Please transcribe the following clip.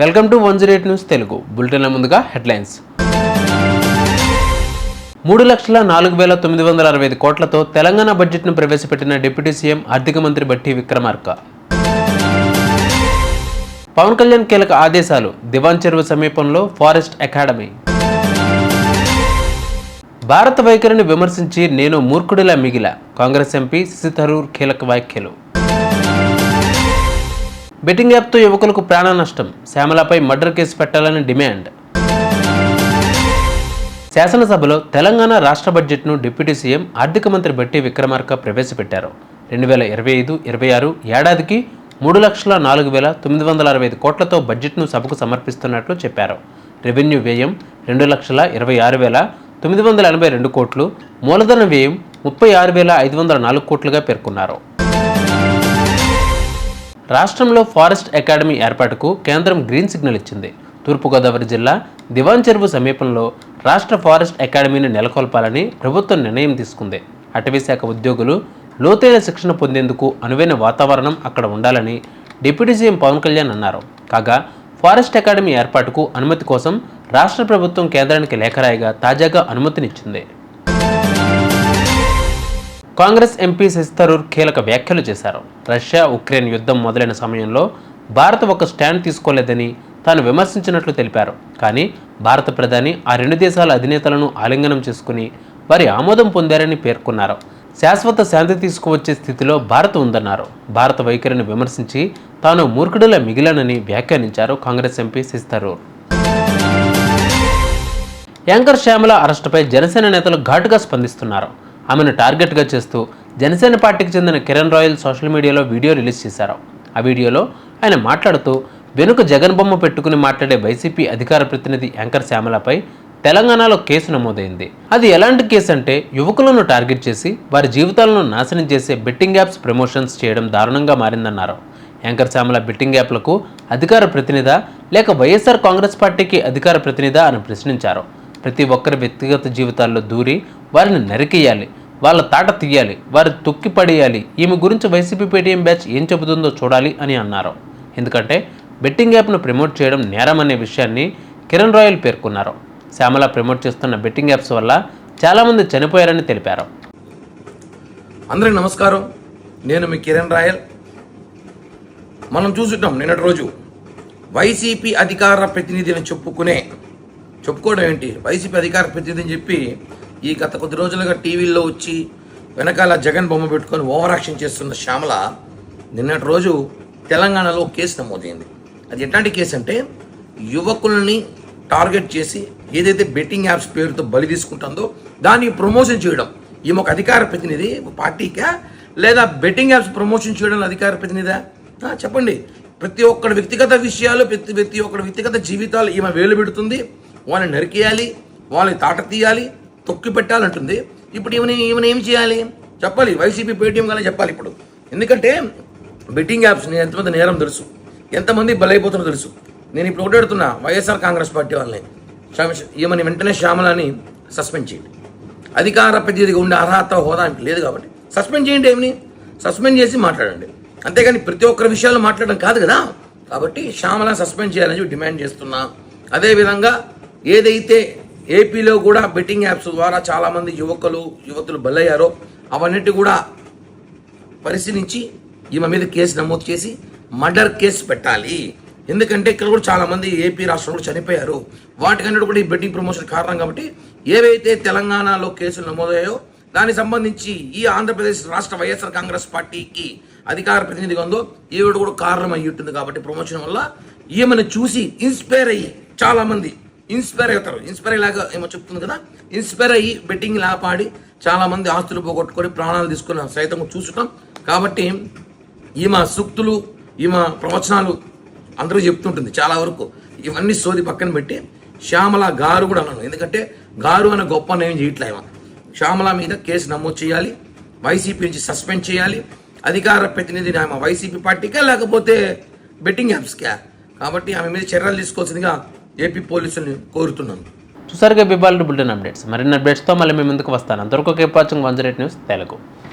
Welcome to one zero eight news Telugu. బులెటిన్ల ముందుగా headlines. మూడు లక్షల నాలుగు వేల తొమ్మిది వందల అరవై ఐదు కోట్లతో తెలంగాణ బడ్జెట్ను ప్రవేశపెట్టిన డిప్యూటీ సీఎం ఆర్థిక మంత్రి బట్టి విక్రమార్క. పవన్ కళ్యాణ్ కీలక ఆదేశాలు. దివాన్ చెరువు సమీపంలో ఫారెస్ట్ అకాడమీ. భారత వైఖరిని విమర్శించి నేను మూర్ఖుడిలా మిగిలా. కాంగ్రెస్ ఎంపీ శశి థరూర్ కీలక వ్యాఖ్యలు. బెట్టింగ్ యాప్తో యువకులకు ప్రాణ నష్టం. శ్యామలపై మర్డర్ కేసు పెట్టాలని డిమాండ్. శాసనసభలో తెలంగాణ రాష్ట్ర బడ్జెట్ను డిప్యూటీ సీఎం ఆర్థిక మంత్రి బట్టి విక్రమార్క ప్రవేశపెట్టారు. రెండు వేల ఇరవై ఐదు ఇరవై ఆరు ఏడాదికి మూడు లక్షల నాలుగు వేల తొమ్మిది వందల అరవై ఐదు కోట్లతో బడ్జెట్ను సభకు సమర్పిస్తున్నట్లు చెప్పారు. రెవెన్యూ వ్యయం రెండు లక్షల ఇరవై ఆరు వేల తొమ్మిది వందల ఎనభై రెండు కోట్లు మూలధన వ్యయం ముప్పై ఆరు వేల ఐదు వందల నాలుగు కోట్లుగా పేర్కొన్నారు. రాష్ట్రంలో ఫారెస్ట్ అకాడమీ ఏర్పాటుకు కేంద్రం గ్రీన్ సిగ్నల్ ఇచ్చింది. తూర్పుగోదావరి జిల్లా దివాన్ చెరువు సమీపంలో రాష్ట్ర ఫారెస్ట్ అకాడమీని నెలకొల్పాలని ప్రభుత్వం నిర్ణయం తీసుకుంది. అటవీశాఖ ఉద్యోగులు లోతైన శిక్షణ పొందేందుకు అనువైన వాతావరణం అక్కడ ఉండాలని డిప్యూటీ సీఎం పవన్ కళ్యాణ్ అన్నారు. కాగా ఫారెస్ట్ అకాడమీ ఏర్పాటుకు అనుమతి కోసం రాష్ట్ర ప్రభుత్వం కేంద్రానికి లేఖ రాయగా తాజాగా అనుమతినిచ్చింది. కాంగ్రెస్ ఎంపీ శశి థరూర్ కీలక వ్యాఖ్యలు చేశారు. రష్యా ఉక్రెయిన్ యుద్ధం మొదలైన సమయంలో భారత్ ఒక స్టాండ్ తీసుకోలేదని తాను విమర్శించినట్లు తెలిపారు. కానీ భారత ప్రధాని ఆ రెండు దేశాల అధినేతలను ఆలింగనం చేసుకుని వారి ఆమోదం పొందారని పేర్కొన్నారు. శాశ్వత శాంతి తీసుకువచ్చే స్థితిలో భారత్ ఉందన్నారు. భారత వైఖరిని విమర్శించి తాను మూర్ఖుడిలా మిగిలానని వ్యాఖ్యానించారు కాంగ్రెస్ ఎంపీ శశి థరూర్ యాంకర్ శ్యామల అరెస్టుపై జనసేన నేతలు ఘాటుగా స్పందిస్తున్నారు. ఆమెను టార్గెట్గా చేస్తూ జనసేన పార్టీకి చెందిన కిరణ్ రాయల్ సోషల్ మీడియాలో వీడియో రిలీజ్ చేశారు. ఆ వీడియోలో ఆయన మాట్లాడుతూ వెనుక జగన్ బొమ్మ పెట్టుకుని మాట్లాడే వైసీపీ అధికార ప్రతినిధి యాంకర్ శ్యామలపై తెలంగాణలో కేసు నమోదైంది. అది ఎలాంటి కేసు అంటే యువకులను టార్గెట్ చేసి వారి జీవితాలను నాశనం చేసే బెట్టింగ్ యాప్స్ ప్రమోషన్స్ చేయడం దారుణంగా మారిందన్నారు. యాంకర్ శ్యామల బెట్టింగ్ యాప్లకు అధికార ప్రతినిధ లేక వైఎస్ఆర్ కాంగ్రెస్ పార్టీకి అధికార ప్రతినిధ అని ప్రశ్నించారు. ప్రతి ఒక్కరి వ్యక్తిగత జీవితాల్లో దూరి వారిని నరికేయాలి వాళ్ళ తాట తీయాలి వారి తొక్కి పడేయాలి. ఈమె గురించి వైసీపీ పేటీఎం బ్యాచ్ ఏం చెబుతుందో చూడాలి అని అన్నారు. ఎందుకంటే బెట్టింగ్ యాప్ను ప్రమోట్ చేయడం నేరం అనే విషయాన్ని కిరణ్ రాయల్ పేర్కొన్నారు. శ్యామల ప్రమోట్ చేస్తున్న బెట్టింగ్ యాప్స్ వల్ల చాలామంది చనిపోయారని తెలిపారు. అందరికి నమస్కారం. నేను మీ కిరణ్ రాయల్. మనం చూసుంటాం నిన్నటి రోజు వైసీపీ అధికార ప్రతినిధి అని చెప్పుకునే చెప్పుకోవడం ఏంటి? వైసీపీ అధికార ప్రతినిధి అని చెప్పి ఈ గత కొద్ది రోజులుగా టీవీల్లో వచ్చి వెనకాల జగన్ బొమ్మ పెట్టుకొని ఓవర్ యాక్షన్ చేస్తున్న శ్యామల నిన్నటి రోజు తెలంగాణలో కేసు నమోదైంది. అది ఎట్లాంటి కేసు అంటే యువకుల్ని టార్గెట్ చేసి ఏదైతే బెట్టింగ్ యాప్స్ పేరుతో బలి తీసుకుంటుందో దాన్ని ప్రమోషన్ చేయడం. ఈమె ఒక అధికార ప్రతినిధి ఒక పార్టీకా? లేదా బెట్టింగ్ యాప్స్ ప్రమోషన్ చేయడం అధికార ప్రతినిధా? చెప్పండి. ప్రతి ఒక్కడి వ్యక్తిగత విషయాలు ప్రతి ప్రతి ఒక్కడి వ్యక్తిగత జీవితాలు ఈమె వేలు పెడుతుంది. వాళ్ళని నరికేయాలి వాళ్ళని తాట తీయాలి తొక్కి పెట్టాలంటుంది. ఇప్పుడు ఈమెని ఈమెను ఏం చేయాలి? చెప్పాలి. వైసీపీ పేటీఎం కానీ చెప్పాలి ఇప్పుడు. ఎందుకంటే బెట్టింగ్ యాప్స్ నేను ఎంతమంది నేరం తెలుసు. ఎంతమంది బలైపోతున్నారో తెలుసు. నేను ఇప్పుడు ఒకటి వైఎస్ఆర్ కాంగ్రెస్ పార్టీ వాళ్ళని. శ్యామ- ఈమెని వెంటనే శ్యామలని సస్పెండ్ చేయండి. అధికార ప్రతినిధిగా ఉండే అర్హత హోదా ఆమెకి లేదు కాబట్టి సస్పెండ్ చేయండి ఏమిని సస్పెండ్ చేసి మాట్లాడండి. అంతేగాని ప్రతి ఒక్కరి విషయాలు మాట్లాడడం కాదు కదా. కాబట్టి శ్యామల సస్పెండ్ చేయాలని డిమాండ్ చేస్తున్నా. అదేవిధంగా ఏదైతే ఏపీలో కూడా బెట్టింగ్ యాప్స్ ద్వారా చాలామంది యువకులు యువతులు బలయ్యారో అవన్నిటి కూడా పరిశీలించి ఈమె మీద కేసు నమోదు చేసి మర్డర్ కేసు పెట్టాలి. ఎందుకంటే ఇక్కడ కూడా చాలా మంది ఏపీ రాష్ట్రంలో చనిపోయారు. వాటికన్నిటి కూడా ఈ బెట్టింగ్ ప్రమోషన్ కారణం కాబట్టి ఏవైతే తెలంగాణలో కేసులు నమోదయ్యాయో దానికి సంబంధించి ఈ ఆంధ్రప్రదేశ్ రాష్ట్ర వైఎస్ఆర్ కాంగ్రెస్ పార్టీకి అధికార ప్రతినిధిగా ఉందో ఈవిడ కూడా కారణం అయ్యి ఉంటుంది కాబట్టి ప్రమోషన్ వల్ల ఈమెను చూసి ఇన్స్పైర్ అయ్యి చాలామంది ఇన్స్పైర్ అవుతారు. ఇన్స్పైర్ అయ్యేలాగా ఏమో చెప్తుంది కదా? ఇన్స్పైర్ అయ్యి బెట్టింగ్ లాపాడి చాలా మంది ఆస్తులు పోగొట్టుకొని ప్రాణాలు తీసుకున్న సైతం చూసుకున్నాం. కాబట్టి ఈమె సూక్తులు ఈమె ప్రవచనాలు అందరూ చెప్తుంటుంది చాలా వరకు. ఇవన్నీ సోది పక్కన పెట్టి శ్యామల గారు కూడా అన్నాను ఎందుకంటే గారు అనే గొప్ప నేను చేయట్లే శ్యామల మీద కేసు నమోదు చేయాలి వైసీపీ నుంచి సస్పెండ్ చేయాలి అధికార ప్రతినిధిని ఆమె వైసీపీ పార్టీకే లేకపోతే బెట్టింగ్ యాప్స్కే? కాబట్టి ఆమె మీద చర్యలు తీసుకోవాల్సిందిగా ఏపీ పోలీసుల్ని కోరుతున్నాను. చూసారుగా బిబాల్ బులెటిన్ అప్డేట్స్. మరిన్ని అప్డేట్స్తో మళ్ళీ మీ ముందుకు వస్తాను. అంతవరకు keep one zero news Telugu.